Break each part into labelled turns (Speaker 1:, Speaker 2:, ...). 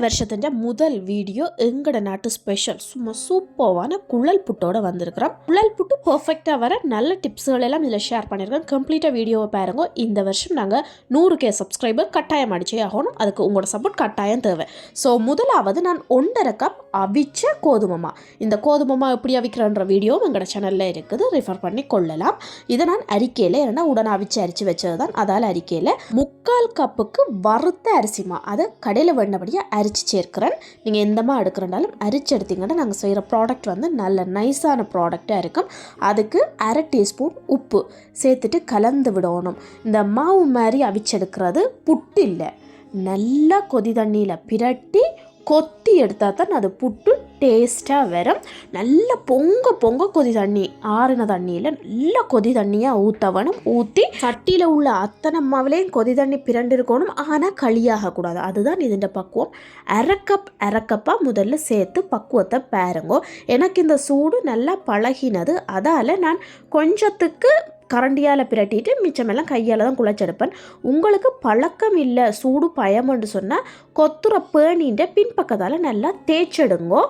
Speaker 1: வருஷத்தின் முதல் வீடியோ எங்கட நாட்டு ஸ்பெஷல் சும்மா சூப்பர்வான குழல் புட்டோட வந்திருக்கிறோம். குழல் புட்டு பர்ஃபெக்டாக வர நல்ல டிப்ஸுகள் எல்லாம் இதில் ஷேர் பண்ணியிருக்கேன் கம்ப்ளீட்டாக வீடியோவை பாருங்க. இந்த வருஷம் நாங்கள் நூறு கே சப்ஸ்கிரைபர் கட்டாயம் அடிச்சே ஆகணும். அதுக்கு உங்களோட சப்போர்ட் கட்டாயம் தேவை. ஸோ முதலாவது நான் ஒன்றரை கப் அவிச்ச கோதுமமா. இந்த கோதுமமா எப்படி அவிக்கிறன்ற வீடியோவும் எங்களோட சேனலில் இருக்குது. ரெஃபர் பண்ணி கொள்ளலாம். இதை நான் அரிக்கையில் ஏன்னா உடனே அவிச்சு அரிச்சு வச்சது தான் அதால் அரிக்கையில் முக்கால் கப்புக்கு வறுத்த அரிசிமா அதை கடையில் வேண்டபடியாக அரிச்சு சேர்க்கிறேன். நீங்கள் எந்தமா எடுக்கிறனாலும் அரிச்சு எடுத்தீங்கன்னா நாங்கள் செய்கிற ப்ராடக்ட் வந்து நல்ல நைஸான ப்ராடக்டாக இருக்கும். அதுக்கு அரை டீஸ்பூன் உப்பு சேர்த்துட்டு கலந்து விடணும். இந்த மாவு மாதிரி அவிச்செடுக்கிறது புட்டு இல்லை. நல்லா கொதி தண்ணியில் பிரட்டி கொத்தி எடுத்தால் தான் அது புட்டு டேஸ்ட்டாக வரும். நல்ல பொங்க பொங்க கொதி தண்ணி. ஆறின தண்ணியில் நல்ல கொதி தண்ணியாக ஊற்றவனும் ஊற்றி சட்டியில் உள்ள அத்தனை மாவுலேயும் கொதி தண்ணி பிறண்டு இருக்கணும் ஆனால் களியாகக்கூடாது அதுதான் இதுன்ற பக்குவம். அரைக்கப் அரைக்கப்பாக முதல்ல சேர்த்து பக்குவத்தை பாருங்கோ. எனக்கு இந்த சூடு நல்லா பழகினது. அதால் நான் கொஞ்சத்துக்கு கரண்டியால் பிரட்டிட்டு மிச்சமெல்லாம் கையால் தான் குழைச்செடுப்பேன். உங்களுக்கு பழக்கம் இல்லை சூடு பயம்னு சொன்னால் கொத்துற பேணின்ற பின்பக்கத்தால் நல்லா தேய்ச்செடுங்கோ.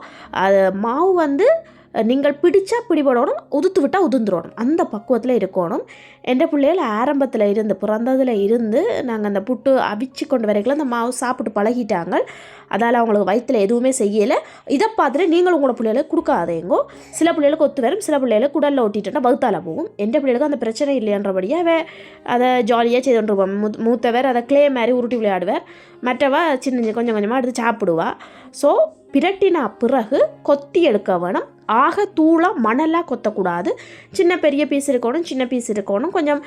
Speaker 1: அது மாவு வந்து நீங்கள் பிடிச்சா பிடிபடணும் உதுத்து விட்டால் உதுந்துடணும். அந்த பக்குவத்தில் இருக்கணும். எந்த பிள்ளைகள் ஆரம்பத்தில் இருந்து பிறந்ததில் இருந்து நாங்கள் அந்த புட்டு அவிச்சு கொண்டு வரைக்கும் அந்த மாவு சாப்பிட்டு பழகிட்டாங்க. அதால் அவங்களுக்கு வயிற்றில் எதுவுமே செய்யலை. இதை பார்த்துட்டு நீங்கள் உங்களோட பிள்ளைகளுக்கு கொடுக்காதேங்கோ. சில பிள்ளைகளுக்கு ஒத்து வரும் சில பிள்ளைகளுக்கு குடலில் ஒட்டிட்டுனா பகுத்தால போகும். எந்த பிள்ளைகளுக்கு அந்த பிரச்சனை இல்லைன்றபடியாக அவன் அதை ஜாலியாக செய்து கொண்டு மூத்தவர் அதை க்ளே மாதிரி உருட்டி விளையாடுவார். மற்றவா சின்ன கொஞ்சம் கொஞ்சமாக எடுத்து சாப்பிடுவா. ஸோ பிரட்டினா பிறகு கொத்தி எடுக்க வேணும். ஆக தூளாக மணலாக கொத்தக்கூடாது. சின்ன பெரிய பீஸ் இருக்கணும் சின்ன பீஸ் இருக்கணும் கொஞ்சம்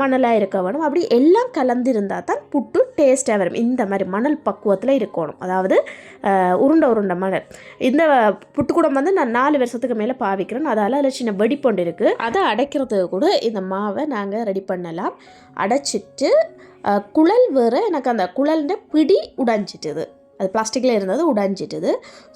Speaker 1: மணலாக இருக்க வேணும். அப்படி எல்லாம் கலந்து இருந்தால் தான் புட்டு டேஸ்ட்டாக வரும். இந்த மாதிரி மணல் பக்குவத்தில் இருக்கணும். அதாவது உருண்டை உருண்டை மணல். இந்த புட்டுக்கூடம் வந்து நான் நாலு வருஷத்துக்கு மேலே பாவிக்கிறேன். அதால் அதில் சின்ன வெடிப்பொண்டு இருக்குது அதை அடைக்கிறதுக்கு கூட இந்த மாவை நாங்கள் ரெடி பண்ணலாம். அடைச்சிட்டு குழல் வேறு எனக்கு அந்த குழல்ன்ற பிடி உடைஞ்சிட்டுது. அது பிளாஸ்டிக்கில் இருந்தது உடஞ்சிட்டுது.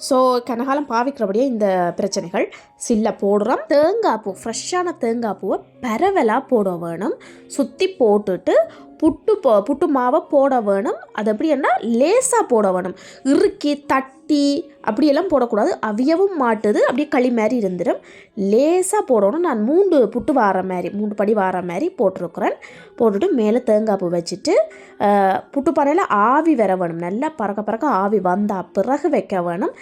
Speaker 1: ஸோ கனகாலம் பாவிக்கிறபடியே இந்த பிரச்சனைகள். சில்ல போடுறோம். தேங்காய் பூ ஃப்ரெஷ்ஷான தேங்காய் பூவை பரவலாக போட வேணும். சுற்றி போட்டுட்டு புட்டு போ புட்டு மாவை போட வேணும். அது எப்படின்னா லேசாக போட வேணும். இறுக்கி தட்டி அப்படியெல்லாம் போடக்கூடாது. அவியவும் மாட்டுது. அப்படியே களி மாதிரி இருந்துடும் லேசாக போடணும். நான் மூன்று புட்டு வார மாதிரி மூன்று படி வார மாதிரி போட்டிருக்கிறேன். போட்டுட்டு மேலே தேங்காய் பூ வச்சுட்டு புட்டு பானையில் ஆவி வர வேணும். நல்லா பறக்க பறக்க ஆவி வந்தால் பிறகு வைக்க வேணும்.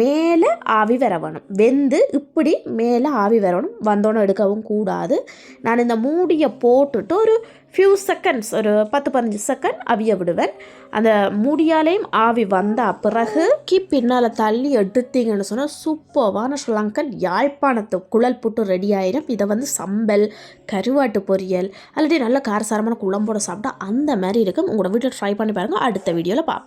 Speaker 1: மேலே ஆவி வர வேணும். வெந்து இப்படி மேலே ஆவி வரணும் வந்தோன்னே எடுக்கவும் கூடாது. நான் இந்த மூடியை போட்டுட்டு ஒரு ஃபியூ செகண்ட்ஸ் ஒரு பத்து பதினஞ்சு செகண்ட் அவிய விடுவேன். அந்த மூடியாலேயும் ஆவி வந்த பிறகு கி பின்னால் தள்ளி எடுத்தீங்கன்னு சொன்னால் சூப்பர்வான ஸ்ரீலங்கன் யாழ்ப்பாணத்து குழல் புட்டு ரெடி ஆயிரும். இதை வந்து சம்பல் கருவாட்டு பொரியல் அல்லது நல்ல காரசாரமான குழம்போட சாப்பிட்டா அந்த மாதிரி இருக்கும். உங்களோட வீட்டில் ட்ரை பண்ணி பாருங்கள் அடுத்த வீடியோவில் பார்ப்போம்